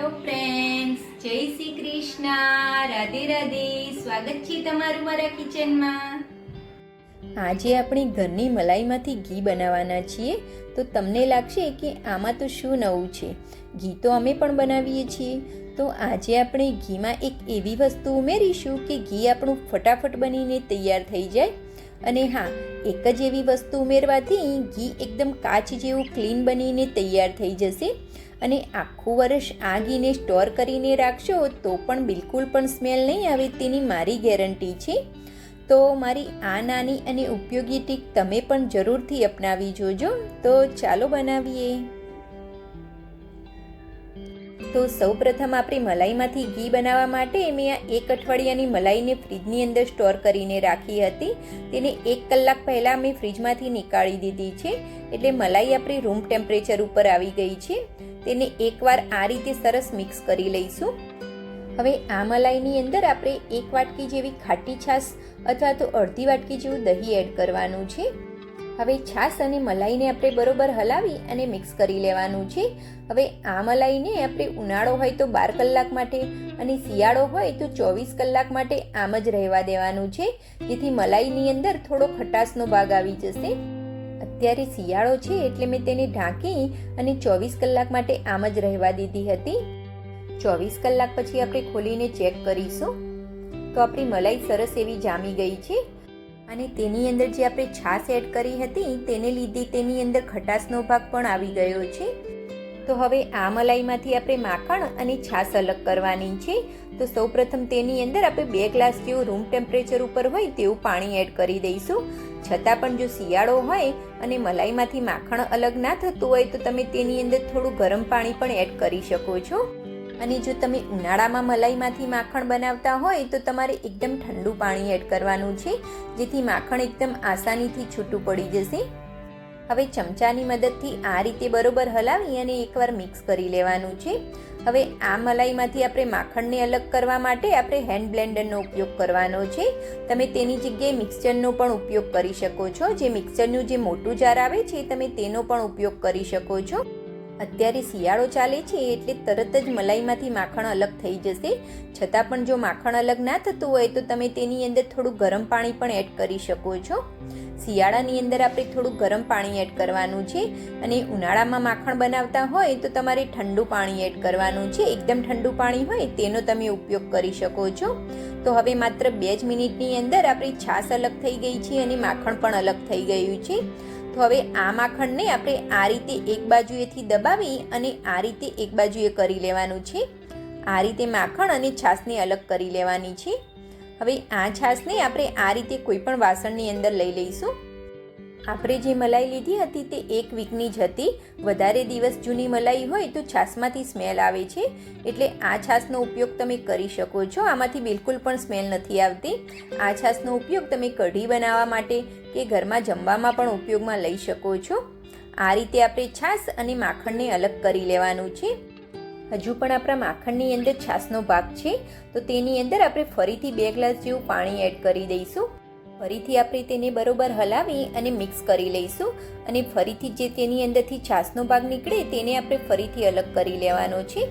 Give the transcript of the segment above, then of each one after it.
Hello friends જય શ્રી કૃષ્ણ રાધે રાધે સ્વાગત છે તમારું મારા કિચનમાં આજે આપણે ઘરની મલાઈમાંથી ઘી બનાવવાના છીએ, તો તમને લાગશે કે આમાં તો શું નવું છે? ઘી તો અમે પણ બનાવીએ છીએ. તો આજે આપણે ઘીમાં એક એવી વસ્તુ ઉમેરીશું કે ઘી આપણું ફટાફટ બનીને તૈયાર થઈ જાય. અને હા, એક જ એવી વસ્તુ ઉમેરવાથી ઘી એકદમ કાચ જેવું ક્લીન બનીને તૈયાર થઈ જશે. અને આખું વર્ષ આ ઘીને સ્ટોર કરીને રાખશો તો પણ બિલકુલ પણ સ્મેલ નહીં આવે તેની મારી ગેરંટી છે. તો મારી આ નાની અને ઉપયોગી ટીક તમે પણ જરૂરથી અપનાવી જોજો. તો ચાલો બનાવીએ. તો સૌપ્રથમ આપણે મલાઈમાંથી ઘી બનાવવા માટે મેં આ એક અઠવાડિયાની મલાઈને ફ્રીજની અંદર સ્ટોર કરીને રાખી હતી. તેને એક કલાક પહેલાં મેં ફ્રીજમાંથી નીકાળી દીધી છે. એટલે મલાઈ આપણી રૂમ ટેમ્પરેચર ઉપર આવી ગઈ છે. તેને એકવાર આ રીતે સરસ મિક્સ કરી લઈશું. હવે આ મલાઈની અંદર આપણે એક વાટકી જેવી ખાટી છાશ અથવા તો અડધી વાટકી જેવું દહીં એડ કરવાનું છે. હવે છાશ અને મલાઈને આપણે બરોબર હલાવી અને મિક્સ કરી લેવાનું છે. હવે આ મલાઈને આપણે ઉનાળો હોય તો બાર કલાક માટે અને શિયાળો હોય તો ચોવીસ કલાક માટે આમ જ રહેવા દેવાનું છે. જેથી મલાઈની અંદર થોડો ખટાશનો ભાગ આવી જશે. અત્યારે શિયાળો છે એટલે મેં તેને ઢાંકી અને ચોવીસ કલાક માટે આમ જ રહેવા દીધી હતી. ચોવીસ કલાક પછી આપણે ખોલીને ચેક કરીશું. તો આપણી મલાઈ સરસ એવી જામી ગઈ છે. અને તેની અંદર જે આપણે છાશ એડ કરી હતી, તેને લીધે તેની અંદર ખટાશનો ભાગ પણ આવી ગયો છે. તો હવે આ મલાઈમાંથી આપણે માખણ અને છાશ અલગ કરવાની છે. તો સૌપ્રથમ તેની અંદર આપણે બે ગ્લાસ જેવું રૂમ ટેમ્પરેચર ઉપર હોય તેવું પાણી એડ કરી દઈશું. છતાં પણ જો શિયાળો હોય અને મલાઈમાંથી માખણ અલગ ના થતું હોય તો તમે તેની અંદર થોડું ગરમ પાણી પણ એડ કરી શકો છો. અને જો તમે ઉનાળામાં મલાઈમાંથી માખણ બનાવતા હોય તો તમારે એકદમ ઠંડુ પાણી એડ કરવાનું છે, જેથી માખણ એકદમ આસાનીથી છૂટું પડી જશે. હવે ચમચાની મદદથી આ રીતે બરોબર હલાવી અને એકવાર મિક્સ કરી લેવાનું છે. હવે આ મલાઈમાંથી આપણે માખણને અલગ કરવા માટે આપણે હેન્ડ બ્લેન્ડરનો ઉપયોગ કરવાનો છે. તમે તેની જગ્યાએ મિક્સરનો પણ ઉપયોગ કરી શકો છો. જે મિક્સરનું જે મોટું જાર આવે છે તમે તેનો પણ ઉપયોગ કરી શકો છો. અત્યારે શિયાળો ચાલે છે, એટલે તરત જ મલાઈમાંથી માખણ અલગ થઈ જશે. છતાં પણ જો માખણ અલગ ના થતું હોય, તો તમે તેની અંદર થોડું ગરમ પાણી પણ એડ કરી શકો છો. શિયાળાની અંદર આપણે થોડું ગરમ પાણી એડ કરવાનું છે અને ઉનાળામાં માખણ બનાવતા હોય તો તમારે ઠંડુ પાણી એડ કરવાનું છે. એકદમ ઠંડુ પાણી હોય તેનો તમે ઉપયોગ કરી શકો છો. તો હવે માત્ર બે જ મિનિટની અંદર આપણી છાશ અલગ થઈ ગઈ છે અને માખણ પણ અલગ થઈ ગયું છે. તો હવે આ માખણને આપણે આ રીતે એક બાજુએથી દબાવી અને આ રીતે એક બાજુએ કરી લેવાનું છે. આ રીતે માખણ અને છાશને અલગ કરી લેવાની છે. હવે આ છાશને આપણે આ રીતે કોઈ પણ વાસણની અંદર લઈ લઈશું. આપણે જે મલાઈ લીધી હતી તે એક વીકની જ હતી. વધારે દિવસ જૂની મલાઈ હોય તો છાશમાંથી સ્મેલ આવે છે. એટલે આ છાશનો ઉપયોગ તમે કરી શકો છો. આમાંથી બિલકુલ પણ સ્મેલ નથી આવતી. આ છાશનો ઉપયોગ તમે કઢી બનાવવા માટે કે ઘરમાં જમવામાં પણ ઉપયોગમાં લઈ શકો છો. આ રીતે આપણે છાશ અને માખણને અલગ કરી લેવાનું છે. હજુ પણ આપણા માખણની અંદર છાશનો ભાગ છે, તો તેની અંદર આપણે ફરીથી બે ગ્લાસ જેવું પાણી એડ કરી દઈશું. ફરીથી આપણે તેને બરોબર હલાવી અને મિક્સ કરી લઈશું અને ફરીથી જે તેની અંદરથી છાશનો ભાગ નીકળે તેને આપણે ફરીથી અલગ કરી લેવાનો છે.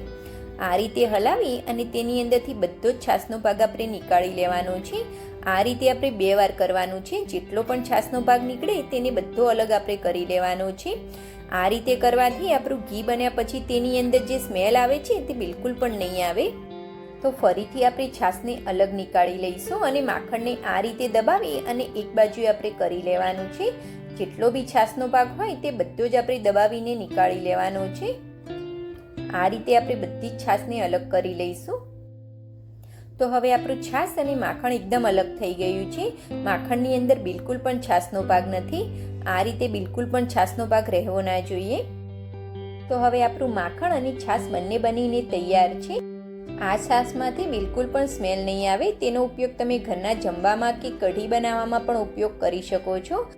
આ રીતે હલાવી અને તેની અંદરથી બધો જ છાશનો ભાગ આપણે નીકાળી લેવાનો છે. આ રીતે આપણે બે વાર કરવાનું છે. જેટલો પણ છાશનો ભાગ નીકળે તેને બધો અલગ આપણે કરી લેવાનો છે. આ રીતે કરવાથી આપણું ઘી બન્યા પછી તેની અંદર જે સ્મેલ આવે છે તે બિલકુલ પણ નહીં આવે. તો ફરીથી આપણે છાશને અલગ નીકાળી લઈશું અને માખણને આ રીતે દબાવી અને એક બાજુએ આપણે કરી લેવાનું છે. જેટલો બી છાશનો ભાગ હોય તે બધો જ આપણે દબાવીને નીકાળી લેવાનો છે. આ રીતે આપણે બધી જ છાશને અલગ કરી લઈશું. તો હવે આપણું છાશ અને માખણ એકદમ અલગ થઈ ગયું છે. માખણની અંદર બિલકુલ પણ છાશનો ભાગ નથી. આ રીતે બિલકુલ પણ છાશનો ભાગ રહેવો ના જોઈએ. તો હવે આપણું માખણ અને છાશ બંને બનીને તૈયાર છે. આ છાશમાંથી બિલકુલ પણ સ્મેલ નહીં આવે. તેનો ઉપયોગ તમે ઘરના જમવામાં કે કઢી બનાવવામાં પણ ઉપયોગ કરી શકો છો.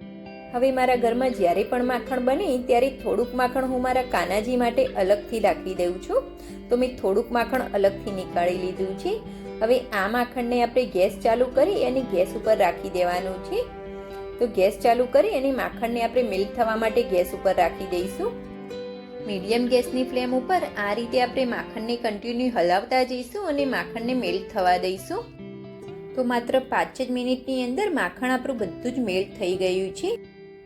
હવે મારા ઘરમાં જ્યારે પણ માખણ બને ત્યારે થોડુંક માખણ હું મારા કાનાજી માટે અલગથી રાખી દઉં છું. તો મેં થોડુંક માખણ અલગથી નીકાળી લીધું છે. હવે આ માખણને આપણે ગેસ ચાલુ કરી અને ગેસ ઉપર રાખી દેવાનું છે. તો ગેસ ચાલુ કરી અને માખણને આપણે મિલ્ક થવા માટે ગેસ ઉપર રાખી દઈશું. મીડિયમ ગેસની ફ્લેમ ઉપર આ રીતે આપણે માખણને કન્ટિન્યુ હલાવતા જઈશું અને માખણને મેલ્ટ થવા દઈશું. તો માત્ર પાંચ જ મિનિટની અંદર માખણ આપણું બધું જ મેલ્ટ થઈ ગયું છે.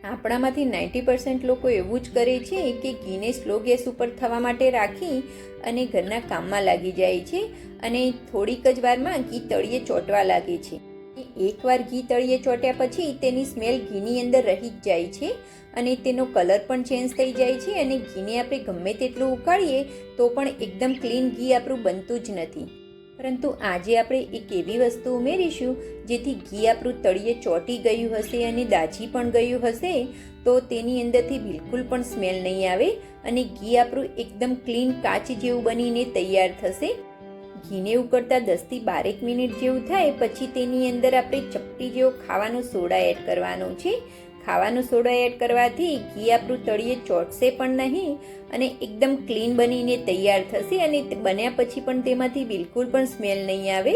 આપણામાંથી નાઇન્ટી પર્સન્ટ લોકો એવું જ કરે છે કે ઘીને સ્લો ગેસ ઉપર થવા માટે રાખી અને ઘરના કામમાં લાગી જાય છે અને થોડીક જ વારમાં ઘી તળિયે ચોંટવા લાગે છે. એકવાર ઘી તળિયે ચોંટ્યા પછી તેની સ્મેલ ઘીની અંદર રહી જ જાય છે અને તેનો કલર પણ ચેન્જ થઈ જાય છે અને ઘીને આપણે ગમે તેટલું ઉકાળીએ તો પણ એકદમ ક્લીન ઘી આપણું બનતું જ નથી. પરંતુ આજે આપણે એક એવી વસ્તુ ઉમેરીશું, જેથી ઘી આપણું તળિયે ચોંટી ગયું હશે અને દાજી પણ ગયું હશે, તો તેની અંદરથી બિલકુલ પણ સ્મેલ નહીં આવે અને ઘી આપણું એકદમ ક્લીન કાચ જેવું બનીને તૈયાર થશે. ઘીને ઉકળતા દસથી બારેક મિનિટ જેવું થાય, પછી તેની અંદર આપણે ચપટી જેવો ખાવાનો સોડા એડ કરવાનો છે ખાવાનો સોડા એડ કરવાથી ઘી આપણું તળિયે ચોટશે પણ નહીં અને એકદમ ક્લીન બનીને તૈયાર થશે અને બન્યા પછી પણ તેમાંથી બિલકુલ પણ સ્મેલ નહીં આવે.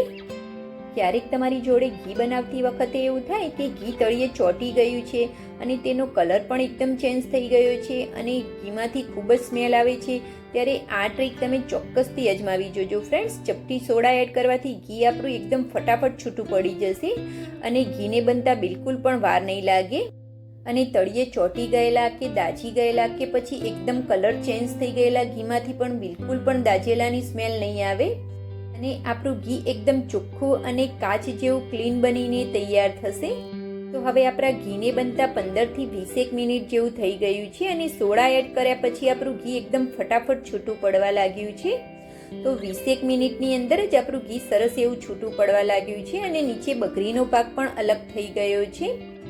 ક્યારેક તમારી જોડે ઘી બનાવતી વખતે એવું થાય કે ઘી તળિયે ચોંટી ગયું છે અને તેનો કલર પણ એકદમ ચેન્જ થઈ ગયો છે અને ઘીમાંથી ખૂબ જ સ્મેલ આવે છે, ત્યારે આ ટ્રીક તમે ચોક્કસથી અજમાવી જોજો ફ્રેન્ડ્સ. ચપટી સોડા એડ કરવાથી ઘી આપણું એકદમ ફટાફટ છૂટું પડી જશે અને ઘીને બનતા બિલકુલ પણ વાર નહીં લાગે. અને તળિયે ચોંટી ગયેલા કે દાજી ગયેલા કે પછી એકદમ કલર ચેન્જ થઈ ગયેલા ઘીમાંથી પણ બિલકુલ પણ દાજેલાની સ્મેલ નહીં આવે? અને આપણું ઘી એકદમ ચોખ્ખું અને કાચ જેવું ક્લીન બનીને તૈયાર થશે? તો હવે આપણા ઘીને બનતા પંદરથી વીસેક મિનિટ જેવું થઈ ગયું છે અને સોડા એડ કર્યા પછી આપણું ઘી એકદમ ફટાફટ છૂટું પડવા લાગ્યું છે. તો વીસેક મિનિટની અંદર જ આપણું ઘી સરસ એવું છૂટું પડવા લાગ્યું છે અને નીચે બકરીનો પાક પણ અલગ થઈ ગયો છે.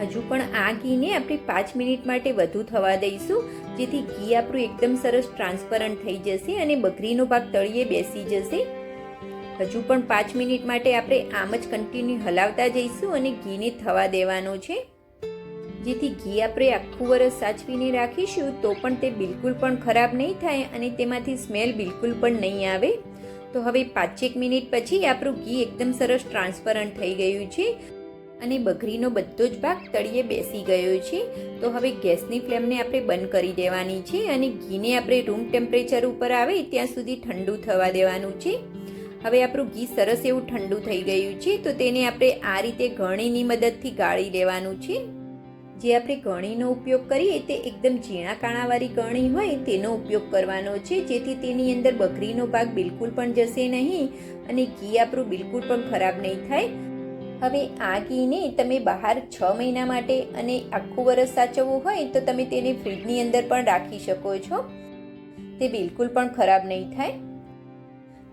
હજુ પણ આ ઘીને આપણે પાંચ મિનિટ માટે વધુ થવા દઈશું, જેથી ઘી આપણું એકદમ સરસ ટ્રાન્સપરન્ટ થઈ જશે અને બકરીનો ભાગ તળિયે બેસી જશે. હજુ પણ પાંચ મિનિટ માટે આપણે આમ જ કન્ટિન્યુ હલાવતા જઈશું અને ઘીને થવા દેવાનો છે. જેથી ઘી આપણે આખું વરસ સાચવીને રાખીશું, તો પણ તે બિલકુલ પણ ખરાબ નહીં થાય અને તેમાંથી સ્મેલ બિલકુલ પણ નહીં આવે. તો હવે પાંચેક મિનિટ પછી આપણું ઘી એકદમ સરસ ટ્રાન્સપરન્ટ થઈ ગયું છે. અને બકરીનો બધો જ ભાગ તળિયે બેસી ગયો છે. તો હવે ગેસની ફ્લેમને આપણે બંધ કરી દેવાની છે અને ઘીને આપણે રૂમ ટેમ્પરેચર ઉપર આવે ત્યાં સુધી ઠંડુ થવા દેવાનું છે. હવે આપણું ઘી સરસ એવું ઠંડુ થઈ ગયું છે, તો તેને આપણે આ રીતે ઘણીની મદદથી ગાળી લેવાનું છે. જે આપણે ગણીનો ઉપયોગ કરીએ તે એકદમ ઝીણા કાણાવાળી ગણી હોય તેનો ઉપયોગ કરવાનો છે, જેથી તેની અંદર બકરીનો ભાગ બિલકુલ પણ જશે નહીં અને ઘી આપણું બિલકુલ પણ ખરાબ નહીં થાય. હવે આ ઘીને તમે બહાર છ મહિના માટે અને આખું વરસ સાચવવું હોય તો તમે તેને ફ્રીજની અંદર પણ રાખી શકો છો. તે બિલકુલ પણ ખરાબ નહીં થાય.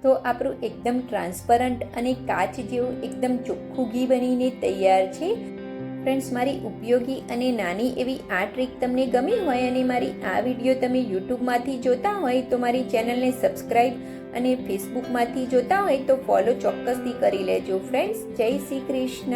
તો આપણું એકદમ ટ્રાન્સપરન્ટ અને કાચ જેવું એકદમ ચોખ્ખું ઘી બનીને તૈયાર છે. ફ્રેન્ડ્સ, મારી ઉપયોગી અને નાની એવી આ ટ્રીક તમને ગમી હોય અને મારી આ વીડિયો તમે યુટ્યુબમાંથી જોતા હોય તો મારી ચેનલને સબસ્ક્રાઈબ અને ફેસબુકમાંથી જોતા હોય તો ફોલો ચોક્કસથી કરી લેજો. ફ્રેન્ડ્સ જય શ્રી કૃષ્ણ.